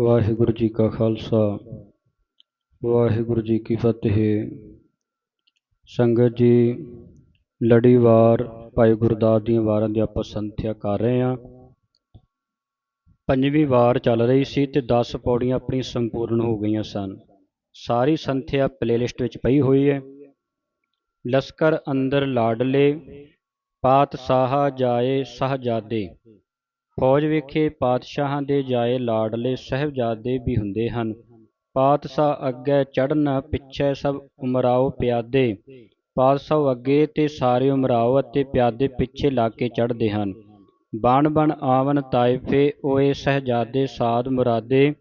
ਵਾਹਿਗੁਰੂ ਜੀ ਕਾ ਖਾਲਸਾ, ਵਾਹਿਗੁਰੂ ਜੀ ਕੀ ਫਤਿਹ। ਸੰਗਤ ਜੀ, ਲੜੀਵਾਰ ਭਾਈ ਗੁਰਦਾਸ ਦੀਆਂ ਵਾਰਾਂ ਦੀ ਆਪਾਂ ਸੰਥਿਆ ਕਰ ਰਹੇ ਹਾਂ। ਪੰਜਵੀਂ ਵਾਰ ਚੱਲ ਰਹੀ ਸੀ ਤੇ 10 ਪੌੜੀਆਂ ਆਪਣੀ ਸੰਪੂਰਨ ਹੋ ਗਈਆਂ ਸਨ। ਸਾਰੀ ਸੰਥਿਆ ਪਲੇਲਿਸਟ ਵਿੱਚ ਪਈ ਹੋਈ ਹੈ। ਲਸਕਰ ਅੰਦਰ ਲਾਡਲੇ, ਪਾਤ ਪਾਤਸ਼ਾਹ ਜਾਏ ਸਹਜਾਦੇ। ਫੌਜ ਵੇਖੇ ਪਾਤਸ਼ਾਹਾਂ ਦੇ ਜਾਏ ਲਾਡਲੇ ਸਹਿਬਜ਼ਾਦੇ ਵੀ ਹੁੰਦੇ ਹਨ। ਪਾਤਸ਼ਾਹ ਅੱਗੇ ਚੜਨ ਪਿੱਛੇ ਸਭ ਉਮਰਾਓ ਪਿਆਦੇ। ਪਾਤਸ਼ਾਹ ਅੱਗੇ ਤੇ ਸਾਰੇ ਉਮਰਾਓ ਅਤੇ ਪਿਆਦੇ ਪਿੱਛੇ ਲਾ ਕੇ ਚੜਦੇ ਹਨ। ਬਣ ਬਣ ਆਵਨ ਤਾਇਫੇ ਓਏ ਸਹਜਾਦੇ ਸਾਧ ਮੁਰਾਦੇ।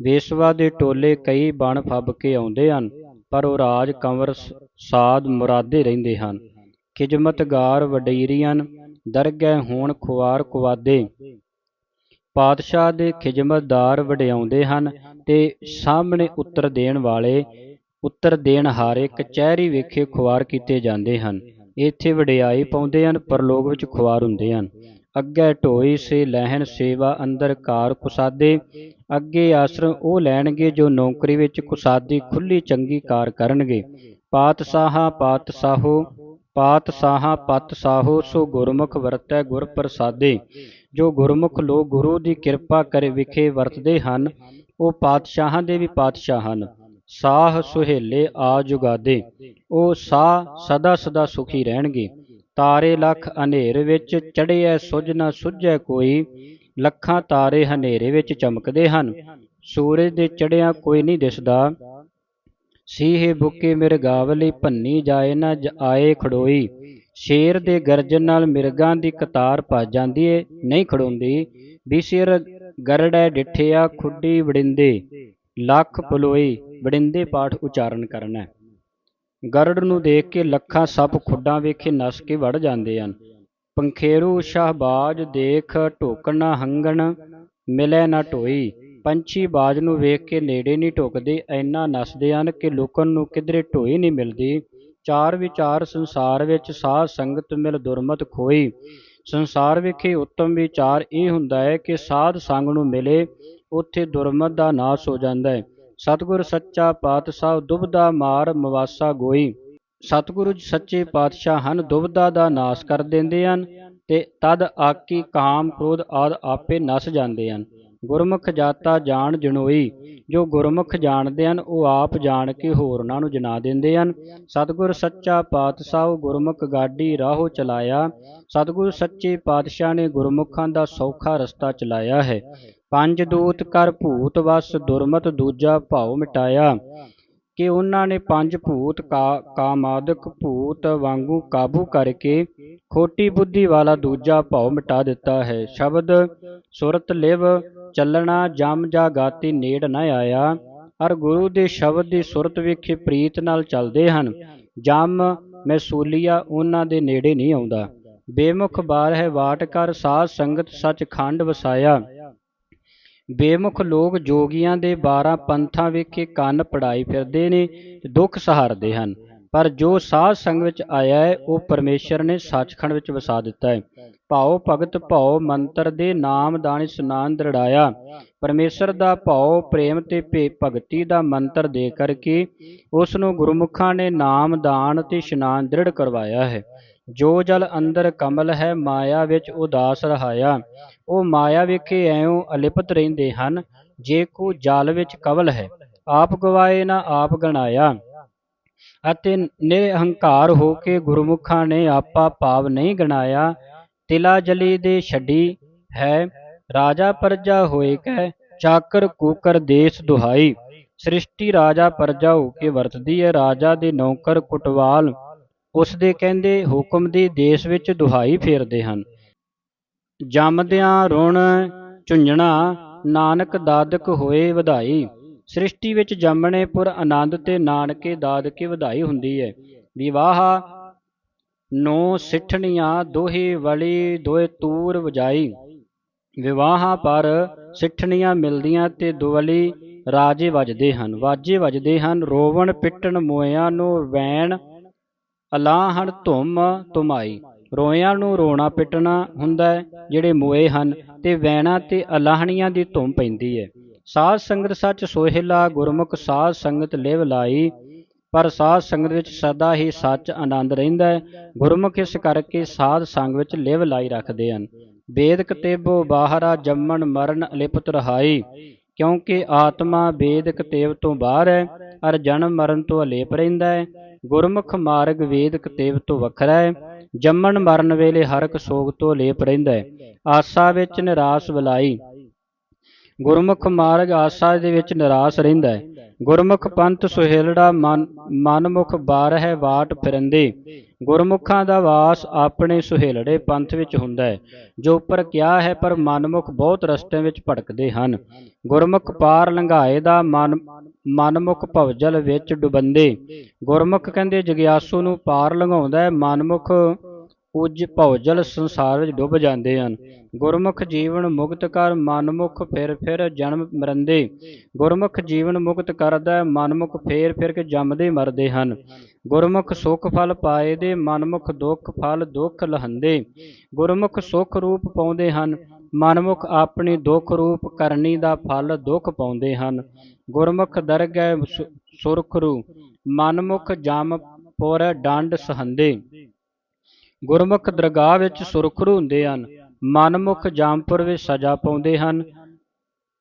ਵੇਸਵਾ ਦੇ ਟੋਲੇ ਕਈ ਬਣ ਫੱਬ ਕੇ ਆਉਂਦੇ ਹਨ, ਪਰ ਉਹ ਰਾਜ ਕੰਵਰ ਸਾਧ ਮੁਰਾਦੇ ਰਹਿੰਦੇ ਹਨ। ਖਿਜਮਤਗਾਰ ਵਡੇਰੀਆਂ ਦਰਗਹਿ ਹੋਣ ਖੁਆਰ ਕੁਵਾਦੇ ਪਾਤਸ਼ਾਹ ਦੇ ਖਿਜਮਤਦਾਰ ਵਡਿਆਉਂਦੇ ਹਨ ਤੇ ਸਾਹਮਣੇ ਉੱਤਰ ਦੇਣ ਵਾਲੇ ਉੱਤਰ ਦੇਣ ਹਾਰੇ ਕਚਹਿਰੀ ਵੇਖੇ ਖੁਆਰ ਕੀਤੇ ਜਾਂਦੇ ਹਨ। ਇੱਥੇ ਵਡਿਆਈ ਪਾਉਂਦੇ ਹਨ, ਪਰਲੋਕ ਵਿੱਚ ਖੁਆਰ ਹੁੰਦੇ ਹਨ। ਅੱਗੇ ਢੋਈ ਸੇ ਲਹਿਣ ਸੇਵਾ, ਅੰਦਰ ਕਾਰ ਕੁਸਾਦੇ ਅੱਗੇ ਆਸਰਮ ਉਹ ਲੈਣਗੇ ਜੋ ਨੌਕਰੀ ਵਿੱਚ ਕੁਸਾਦੀ ਖੁੱਲੀ ਚੰਗੀ ਕਾਰ ਕਰਨਗੇ। ਪਾਤਸ਼ਾਹਾਂ, ਪਾਤਸ਼ਾਹੋ ਪਾਤਸ਼ਾਹਾਂ ਪਤਸ਼ਾਹੋ ਸੋ ਗੁਰਮੁਖ ਵਰਤੈ ਗੁਰ ਪ੍ਰਸਾਦੇ। ਜੋ ਗੁਰਮੁਖ ਲੋਕ ਗੁਰੂ ਦੀ ਕਿਰਪਾ ਕਰੇ ਵਿਖੇ ਵਰਤਦੇ ਹਨ, ਉਹ ਪਾਤਸ਼ਾਹਾਂ ਦੇ ਵੀ ਪਾਤਸ਼ਾਹ ਹਨ। ਸਾਹ ਸੁਹੇਲੇ ਆ ਜੁਗਾਦੇ। ਉਹ ਸਾਹ ਸਦਾ ਸਦਾ ਸੁਖੀ ਰਹਿਣਗੇ। ਤਾਰੇ ਲੱਖ ਹਨੇਰ ਵਿੱਚ ਚੜਿਐ ਸੁਝ ਨਾ ਸੁਝੈ ਕੋਈ। ਲੱਖਾਂ ਤਾਰੇ ਹਨੇਰੇ ਵਿੱਚ ਚਮਕਦੇ ਹਨ। ਸੂਰਜ ਦੇ ਚੜਿਆ ਕੋਈ ਨਹੀਂ ਦਿਸਦਾ। ਸੀਹੇ ਬੁੱਕੇ ਮਿਰਗਾਵਲੀ ਭੰਨੀ ਜਾਏ ਨਾ ਆਏ ਖੜੋਈ। ਸ਼ੇਰ ਦੇ ਗਰਜਨ ਨਾਲ ਮਿਰਗਾਂ ਦੀ ਕਤਾਰ ਭੱਜ ਜਾਂਦੀ ਏ, ਨਹੀਂ ਖੜੋਂਦੀ। ਵੀ ਸਿਰ ਗਰੜੈ ਡਿਠਿਆ, ਖੁੱਡੀ ਵੜਿੰਦੇ। ਲੱਖ ਪਲੋਈ, ਵੜਿੰਦੇ ਪਾਠ ਉਚਾਰਨ ਕਰਨਾ। ਗਰੜ ਨੂੰ ਦੇਖ ਕੇ ਲੱਖਾਂ ਸੱਪ ਖੁੱਡਾਂ ਵੇਖੇ ਨਸ ਕੇ ਵੜ ਜਾਂਦੇ ਹਨ। ਪੰਖੇਰੂ ਸ਼ਹਬਾਜ ਦੇਖ ਢੋਕਣਾ ਹੰਗਣ, ਮਿਲੇ ਨਾ ਢੋਈ। ਪੰਛੀ ਬਾਜ ਨੂੰ ਵੇਖ ਕੇ ਨੇੜੇ ਨਹੀਂ ਢੁਕਦੇ ਐਨਾ ਨੱਸਦੇ ਹਨ ਕਿ ਲੋਕਾਂ ਨੂੰ ਕਿਧਰੇ ਢੋਈ ਨਹੀਂ ਮਿਲਦੀ। ਚਾਰ ਵਿਚਾਰ ਸੰਸਾਰ ਵਿੱਚ ਸਾਧ ਸੰਗਤ ਮਿਲ ਦੁਰਮਤ ਖੋਈ। ਸੰਸਾਰ ਵਿਖੇ ਉੱਤਮ ਵਿਚਾਰ ਇਹ ਹੁੰਦਾ ਹੈ ਕਿ ਸਾਧ ਸੰਗ ਨੂੰ ਮਿਲੇ, ਉੱਥੇ ਦੁਰਮਤ ਦਾ ਨਾਸ ਹੋ ਜਾਂਦਾ ਹੈ। ਸਤਿਗੁਰ ਸੱਚਾ ਪਾਤਸ਼ਾਹ ਦੁਬਦਾ ਮਾਰ ਮਵਾਸਾ ਗੋਈ। ਸਤਿਗੁਰੂ ਸੱਚੇ ਪਾਤਸ਼ਾਹ ਹਨ, ਦੁਬਦਾ ਦਾ ਨਾਸ ਕਰ ਦਿੰਦੇ ਹਨ ਤੇ ਤਦ ਆਕੀ, ਕਾਮ, ਕ੍ਰੋਧ ਆਦ ਆਪੇ ਨਸ ਜਾਂਦੇ ਹਨ। ਗੁਰਮੁਖ ਜਾਤਾ ਜਾਣ ਜਣੋਈ ਜੋ ਗੁਰਮੁਖ ਜਾਣਦੇ ਹਨ, ਉਹ ਆਪ ਜਾਣ ਕੇ ਹੋਰਨਾਂ ਨੂੰ ਜਨਾ ਦਿੰਦੇ ਹਨ। ਸਤਿਗੁਰ ਸੱਚਾ ਪਾਤਸ਼ਾਹ ਗੁਰਮੁਖ ਗਾਡੀ ਰਾਹੋ ਚਲਾਇਆ। ਸਤਿਗੁਰ ਸੱਚੇ ਪਾਤਸ਼ਾਹ ਨੇ ਗੁਰਮੁਖਾਂ ਦਾ ਸੌਖਾ ਰਸਤਾ ਚਲਾਇਆ ਹੈ। ਪੰਜ ਦੂਤ ਕਰ ਭੂਤ ਵਸ, ਦੁਰਮਤ ਦੂਜਾ ਭਾਉ ਮਿਟਾਇਆ। ਕਿ ਉਹਨਾਂ ਨੇ ਪੰਜ ਭੂਤ ਕਾ, ਕਾਮਾਦਿਕ ਭੂਤ ਵਾਂਗੂ ਕਾਬੂ ਕਰਕੇ ਖੋਟੀ ਬੁੱਧੀ ਵਾਲਾ ਦੂਜਾ ਭਾਉ ਮਿਟਾ ਦਿੱਤਾ ਹੈ। ਸ਼ਬਦ, ਸੁਰਤ ਲਿਵ, ਚੱਲਣਾ, ਜਮ ਜਾ ਗਾਤੀ ਨੇੜ ਨਾ ਆਇਆ। ਅਰ ਗੁਰੂ ਦੇ ਸ਼ਬਦ ਦੀ ਸੁਰਤ ਵਿਖੇ ਪ੍ਰੀਤ ਨਾਲ ਚੱਲਦੇ ਹਨ। ਜਮ, ਮੈਸੂਲੀਆ ਉਹਨਾਂ ਦੇ ਨੇੜੇ ਨਹੀਂ ਆਉਂਦਾ। ਬੇਮੁਖ ਬਾਰ ਹੈ ਵਾਟ ਕਰ ਸਾਧ ਸੰਗਤ ਸੱਚ ਖੰਡ ਵਸਾਇਆ। ਬੇਮੁਖ ਲੋਕ ਜੋਗੀਆਂ ਦੇ 12 ਪੰਥਾਂ ਵੇਖੇ ਕੰਨ ਪੜਾਈ ਫਿਰਦੇ ਨੇ ਤੇ ਦੁੱਖ ਸਹਾਰਦੇ ਹਨ। ਪਰ ਜੋ ਸਾਧ ਸੰਗ ਵਿੱਚ ਆਇਆ ਹੈ, ਉਹ ਪਰਮੇਸ਼ਰ ਨੇ ਸੱਚਖੰਡ ਵਿੱਚ ਵਸਾ ਦਿੱਤਾ ਹੈ। ਭਾਉ ਭਗਤ, ਭਾਉ ਮੰਤਰ ਦੇ ਨਾਮ ਦਾਨ ਇਸ਼ਨਾਨ ਦਰੜਾਇਆ। ਪਰਮੇਸ਼ਰ ਦਾ ਭਾਉ ਪ੍ਰੇਮ ਤੇ ਭਗਤੀ ਦਾ ਮੰਤਰ ਦੇ ਕਰਕੇ ਉਸ ਨੂੰ ਗੁਰਮੁਖਾਂ ਨੇ ਨਾਮ ਦਾਨ ਤੇ ਇਸ਼ਨਾਨ ਦ੍ਰਿੜ ਕਰਵਾਇਆ ਹੈ। ਜੋ ਜਲ ਅੰਦਰ ਕਮਲ ਹੈ, ਮਾਇਆ ਵਿੱਚ ਉਦਾਸ ਰਹਾਇਆ। ਉਹ ਮਾਇਆ ਵਿਖੇ ਐਉਂ ਅਲਿਪਤ ਰਹਿੰਦੇ ਹਨ, ਜੇ ਕੋ ਜਲ ਵਿੱਚ ਕਵਲ ਹੈ, ਆਪ ਗਵਾਏ ਨਾ ਆਪ ਗਣਾਇਆ। ਅਤੇ ਨਿਰਹੰਕਾਰ ਹੋ ਕੇ ਗੁਰਮੁਖਾਂ ਨੇ ਆਪਾ ਭਾਵ ਨਹੀਂ ਗਣਾਇਆ। ਤਿਲਾ ਜਲੀ ਦੇ ਛੱਡੀ ਹੈ, ਰਾਜਾ ਪਰਜਾ ਹੋਏ ਕੈ ਚਾਕਰ ਕੂਕਰ ਦੇਸ ਦੁਹਾਈ। ਸ੍ਰਿਸ਼ਟੀ ਰਾਜਾ ਪਰਜਾ ਹੋ ਕੇ ਵਰਤਦੀ ਹੈ, ਰਾਜਾ ਦੇ ਨੌਕਰ ਕੁਟਵਾਲ ਉਸਦੇ ਕਹਿੰਦੇ ਹੁਕਮ ਦੀ ਦੇਸ਼ ਵਿੱਚ ਦੁਹਾਈ ਫੇਰਦੇ ਹਨ। ਜੰਮਦਿਆਂ ਰੁਣ ਝੁੰਝਣਾ, ਨਾਨਕ ਦਾਦਕ ਹੋਏ ਵਧਾਈ। ਸ੍ਰਿਸ਼ਟੀ ਵਿੱਚ ਜੰਮਣੇ ਪੁਰ ਆਨੰਦ ਤੇ ਨਾਨਕੇ ਦਾਦਕੇ ਵਧਾਈ ਹੁੰਦੀ ਹੈ। ਵਿਵਾਹ ਨੋ ਸਿੱਠਣੀਆਂ, ਦੋਹੇ ਵਲੀ, ਦੋਏ ਤੂਰ ਵਜਾਈ। ਵਿਵਾਹਾਂ ਪਰ ਸਿੱਠਣੀਆਂ ਮਿਲਦੀਆਂ ਤੇ ਦੁਵਲੀ ਰਾਜੇ ਵੱਜਦੇ ਹਨ। ਵਾਜੇ ਵੱਜਦੇ ਹਨ, ਰੋਵਣ ਪਿੱਟਣ ਮੋਇਆਂ ਨੂੰ ਵੈਣ ਅਲਾਹਣ ਧੁੰਮ ਤੁਮਾਈ ਰੋਇਆਂ ਨੂੰ ਰੋਣਾ ਪਿੱਟਣਾ ਹੁੰਦਾ ਹੈ, ਜਿਹੜੇ ਮੋਏ ਹਨ ਤੇ ਵੈਣਾ ਤੇ ਅਲਾਹਣੀਆਂ ਦੀ ਧੁੰਮ ਪੈਂਦੀ ਹੈ। ਸਾਧ ਸੰਗਤ ਸੱਚ ਸੋਹਿਲਾ ਗੁਰਮੁਖ ਸਾਧ ਸੰਗਤ ਲਿਵ ਲਾਈ, ਪਰ ਸਾਧ ਸੰਗਤ ਵਿੱਚ ਸਦਾ ਹੀ ਸੱਚ ਆਨੰਦ ਰਹਿੰਦਾ ਹੈ। ਗੁਰਮੁਖ ਇਸ ਕਰਕੇ ਸਾਧ ਸੰਗ ਵਿੱਚ ਲਿਵ ਲਾਈ ਰੱਖਦੇ ਹਨ। ਵੇਦ ਕਤੇਬੋ ਬਾਹਰਾ ਜੰਮਣ ਮਰਨ ਅਲਿਪਤ ਰਹਾਈ, ਕਿਉਂਕਿ ਆਤਮਾ ਵੇਦ ਕਤੇਬ ਤੋਂ ਬਾਹਰ ਹੈ, ਅਰ ਜਨਮ ਮਰਨ ਤੋਂ ਅਲੇਪ ਰਹਿੰਦਾ ਹੈ। ਗੁਰਮੁਖ ਮਾਰਗ ਵੇਦ ਕਤੇਬ ਤੋਂ ਵੱਖਰਾ ਹੈ। ਜੰਮਣ ਮਰਨ ਵੇਲੇ ਹਰਕ ਸੋਗ ਤੋਂ ਲੇਪ ਰਹਿੰਦਾ ਹੈ। ਆਸਾ ਵਿੱਚ ਨਿਰਾਸ ਬਲਾਈ। ਗੁਰਮੁਖ ਮਾਰਗ ਆਸਾ ਦੇ ਵਿੱਚ ਨਿਰਾਸ ਰਹਿੰਦਾ ਹੈ। ਗੁਰਮੁਖ ਪੰਥ ਸੁਹੇਲੜਾ ਮਨ ਮਨਮੁਖ ਬਾਰ ਹੈ ਬਾਟ ਫਿਰੰਦੇ। ਗੁਰਮੁਖਾਂ ਦਾ ਵਾਸ ਆਪਣੇ ਸੁਹੇਲੜੇ ਪੰਥ ਵਿੱਚ ਹੁੰਦਾ ਹੈ, ਜੋ ਉੱਪਰ ਕਿਹਾ ਹੈ, ਪਰ ਮਨਮੁਖ ਬਹੁਤ ਰਸਤਿਆਂ ਵਿੱਚ ਭਟਕਦੇ ਹਨ। ਗੁਰਮੁਖ ਪਾਰ ਲੰਘਾਏ ਦਾ ਮਨ, ਮਨਮੁਖ ਭਵਜਲ ਵਿੱਚ ਡੁਬੰਦੇ। ਗੁਰਮੁਖ ਕਹਿੰਦੇ, ਜਗਿਆਸੂ ਨੂੰ ਪਾਰ ਲੰਘਾਉਂਦਾ ਹੈ, ਮਨਮੁਖ ਉਜ ਭਵਜਲ ਸੰਸਾਰ ਵਿੱਚ ਡੁੱਬ ਜਾਂਦੇ ਹਨ। ਗੁਰਮੁਖ ਜੀਵਨ ਮੁਕਤ ਕਰ, ਮਨਮੁਖ ਫਿਰ ਫਿਰ ਜਨਮ ਮਰੰਦੇ। ਗੁਰਮੁਖ ਜੀਵਨ ਮੁਕਤ ਕਰਦਾ ਹੈ ਮਨਮੁਖ ਫੇਰ ਫਿਰ ਕੇ ਜੰਮਦੇ ਮਰਦੇ ਹਨ। ਗੁਰਮੁਖ ਸੁਖ ਫਲ ਪਾਏ ਦੇ, ਮਨਮੁਖ ਦੁੱਖ ਫਲ ਦੁੱਖ ਲਹੰਦੇ। ਗੁਰਮੁਖ ਸੁਖ ਰੂਪ ਪਾਉਂਦੇ ਹਨ, ਮਨਮੁਖ ਆਪਣੀ ਦੁੱਖ ਰੂਪ ਕਰਨੀ ਦਾ ਫਲ ਦੁੱਖ ਪਾਉਂਦੇ ਹਨ। ਗੁਰਮੁਖ ਦਰਗਹਿ ਸੁਰਖਰੂ ਮਨਮੁਖ ਜਮ ਪੁਰ ਡੰਡ ਸਹੰਦੇ। ਗੁਰਮੁਖ ਦਰਗਾਹ ਵਿੱਚ ਸੁਰਖਰੂ ਹੁੰਦੇ ਹਨ, ਮਨਮੁਖ ਜਾਮਪੁਰ ਵਿੱਚ ਸਜ਼ਾ ਪਾਉਂਦੇ ਹਨ।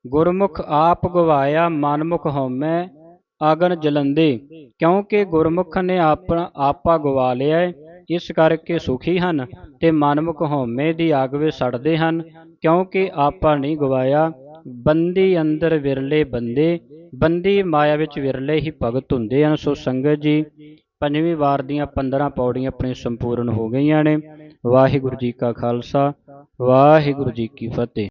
ਗੁਰਮੁਖ ਆਪ ਗਵਾਇਆ, ਮਨਮੁਖ ਹਉਮੈ, ਅਗਨ ਜਲੰਦੇ ਕਿਉਂਕਿ ਗੁਰਮੁਖ ਨੇ ਆਪਣਾ ਆਪਾ ਗਵਾ ਲਿਆ ਇਸ ਕਰਕੇ ਸੁਖੀ ਹਨ ਤੇ ਮਨਮੁਖ ਹਉਮੈ ਦੀ ਅੱਗ ਵਿੱਚ ਸੜਦੇ ਹਨ। ਕਿਉਂਕਿ ਆਪਾ ਨਹੀਂ ਗਵਾਇਆ, ਬੰਦੀ ਅੰਦਰ ਵਿਰਲੇ ਬੰਦੇ, ਬੰਦੀ ਮਾਇਆ ਵਿੱਚ ਵਿਰਲੇ ਹੀ ਭਗਤ ਹੁੰਦੇ ਹਨ। ਸੋ ਸੰਗਤ ਜੀ ਪੰਜਵੀਂ ਵਾਰ ਦੀਆਂ 15 ਪੌੜੀਆਂ ਆਪਣੇ ਸੰਪੂਰਨ ਹੋ ਗਈਆਂ ਨੇ। ਵਾਹਿਗੁਰੂ ਜੀ ਕਾ ਖਾਲਸਾ, ਵਾਹਿਗੁਰੂ ਜੀ ਕੀ ਫਤਿਹ।